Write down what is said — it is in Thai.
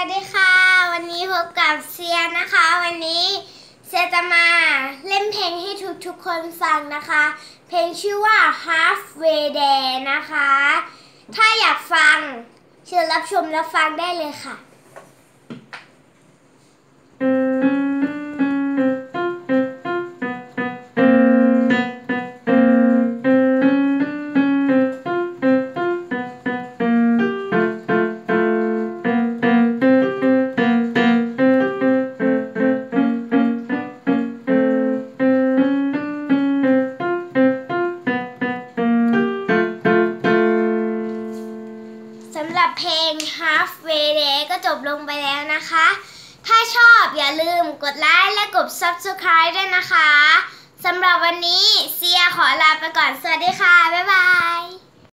วัสดีค่ะ วันนี้พบกับเซียนะคะ วันนี้เซียจะมาเล่นเพลงให้ทุกทุกคนฟังนะคะ เพลงชื่อว่า Halfway There นะคะ ถ้าอยากฟัง เชิญรับชมและฟังได้เลยค่ะำหรับเพลง Halfway There ก็จบลงไปแล้วนะคะ ถ้าชอบอย่าลืมกดไลค์และกด Subscribe ด้วยนะคะ สำหรับวันนี้เซียขอลาไปก่อน สวัสดีค่ะ บ๊าย